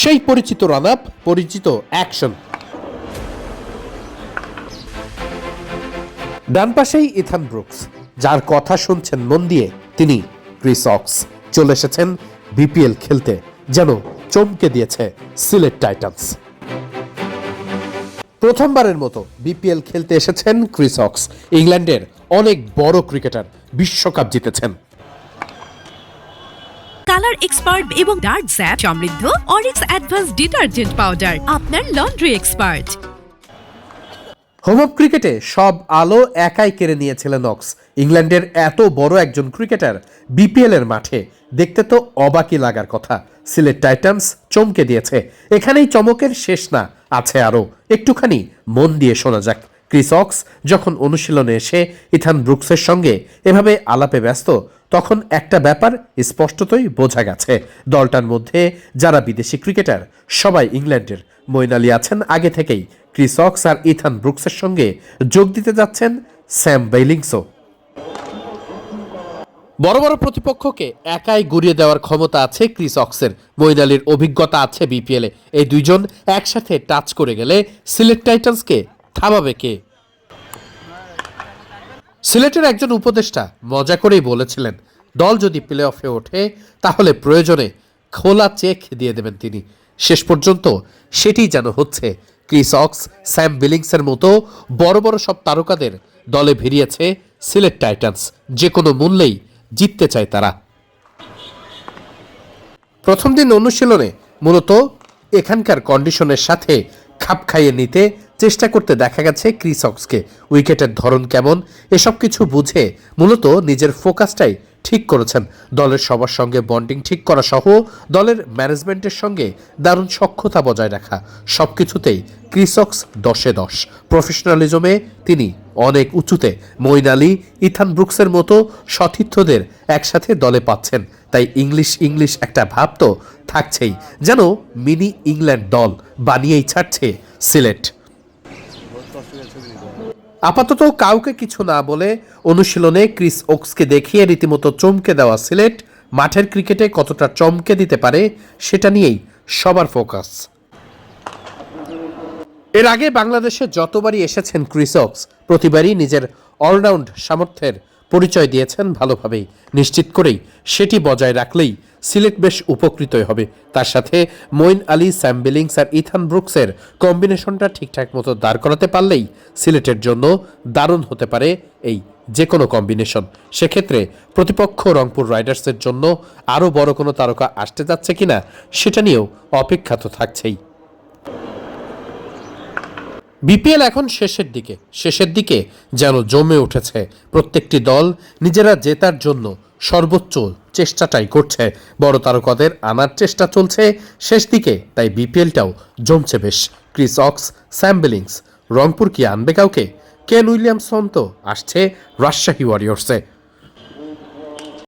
সেই পরিচিত run up পরিচিত অ্যাকশন ডান পাশেই ইথান ব্রুকস, যার কথা শুনছেন মন দিয়ে তিনি ক্রিস অক্স। চলে এসেছেন বিপিএল খেলতে, যেন চমকে দিয়েছে সিলেট টাইটান্স। প্রথমবারের মতো বিপিএল খেলতে এসেছেন ক্রিস অক্স। ইংল্যান্ডের অনেক বড় ক্রিকেটার বিশ্বকাপ জিতেছেন। কালার এক্সপার্ট এবং ডার্ক স্যাপ সমৃদ্ধ অরিক্স অ্যাডভান্স ডিটারজেন্ট পাউডার, আপনার লন্ড্রি এক্সপার্ট। হোম অফ ক্রিকেটে সব আলো একাই কেড়ে নিয়েছিলেন অক্স ইংল্যান্ডের এত বড় একজন ক্রিকেটার বিপিএল এর মাঠে। দেখতে তো অবাকই লাগার কথা। সিলেট টাইটান্স চমকে দিয়েছে। এখানেই চমকের শেষ না, আছে আরও। একটুখানি মন দিয়ে শোনা যাক। ক্রিস অক্স যখন অনুশীলনে এসে ইথান ব্রুকসের সঙ্গে এভাবে আলাপে ব্যস্ত তখন একটা ব্যাপার স্পষ্টতই বোঝা গেছে। দলটার মধ্যে যারা বিদেশি ক্রিকেটার, সবাই ইংল্যান্ডের। মইন আলী আছেন আগে থেকেই। ক্রিস অক্স আর ইথান ব্রুকসের সঙ্গে যোগ দিতে যাচ্ছেন স্যাম বেইলিংসও। বড় বড় প্রতিপক্ষকে একাই গুড়িয়ে দেওয়ার ক্ষমতা আছে ক্রিস অক্সের। মইন অভিজ্ঞতা আছে বিপিএলে। এই দুইজন একসাথে টাচ করে গেলে সিলেট টাইটান্সকে থামাবে কে? সিলেটের একজন উপদেষ্টা মজা করেই বলেছিলেন, দল যদি প্লে অফে ওঠে, তাহলে প্রয়োজনে খোলা চেক দিয়ে দেবেন তিনি। শেষ পর্যন্ত সেটি যেন হচ্ছে। ক্রিস অক্স, স্যাম বিলিংসের মতো বড় বড় সব তারকাদের দলে ভিড়িয়েছে সিলেট টাইটান্স। যে কোনো মূল্যেই জিততে চায় তারা। প্রথম দিন অনুশীলনে মূলত এখানকার কন্ডিশনের সাথে খাপ খাইয়ে নিতে চেষ্টা করতে দেখা গেছে ক্রিস অক্সকে। উইকেটের ধরন কেমন, এসব কিছু বুঝে মূলত নিজের ফোকাসটাই ঠিক করেছেন। দলের সবার সঙ্গে বন্ডিং ঠিক করা সহ দলের ম্যানেজমেন্টের সঙ্গে দারুণ সক্ষতা বজায় রাখা। সব কিছুতেই ক্রিসক্স দশে দশ। প্রফেশনালিজমে তিনি অনেক উঁচুতে। মইন আলী, ইথান ব্রুকসের মতো সতীর্থদের একসাথে দলে পাচ্ছেন। তাই ইংলিশ ইংলিশ একটা ভাব তো থাকছেই। যেন মিনি ইংল্যান্ড দল বানিয়েই ছাড়ছে সিলেট। আপাতত কাউকে কিছু না বলে অনুশীলনে ক্রিস ওক্সকে দেখিয়ে রীতিমতো চমকে দেওয়া সিলেট মাঠের ক্রিকেটে কতটা চমকে দিতে পারে সেটা নিয়েই সবার ফোকাস। এর আগে বাংলাদেশে যতবারই এসেছেন ক্রিসক্স প্রতিবারই নিজের অলরাউন্ড সামর্থ্যের পরিচয় দিয়েছেন ভালোভাবেই। নিশ্চিত করেই সেটি বজায় রাখলেই সিলেট বেশ উপকৃতই হবে। তার সাথে মইন আলী, স্যাম বিলিংস আর ইথান ব্রুকসের কম্বিনেশনটা ঠিকঠাক মতো দাঁড় করাতে পারলেই সিলেটের জন্য দারুণ হতে পারে এই যে কোনো কম্বিনেশন। সেক্ষেত্রে প্রতিপক্ষ রংপুর রাইডার্সের জন্য আরও বড় কোনো তারকা আসতে যাচ্ছে কিনা, সেটা নিয়েও অপেক্ষা তো থাকছেই। বিপিএল এখন শেষের দিকে। শেষের দিকে যেন জমে উঠেছে প্রত্যেকটি দল নিজেরা জেতার জন্য সর্বোচ্চ চেষ্টাটাই করছে। বড় তারকাদের আনার চেষ্টা চলছে শেষ দিকে, তাই বিপিএলটাও জমছে বেশ। Chris Woakes, Sam Billings, Rangpur কি আনবে কাউকে? কেন উইলিয়ামসন তো আসছে রাজশাহী ওয়ারিয়র্সে?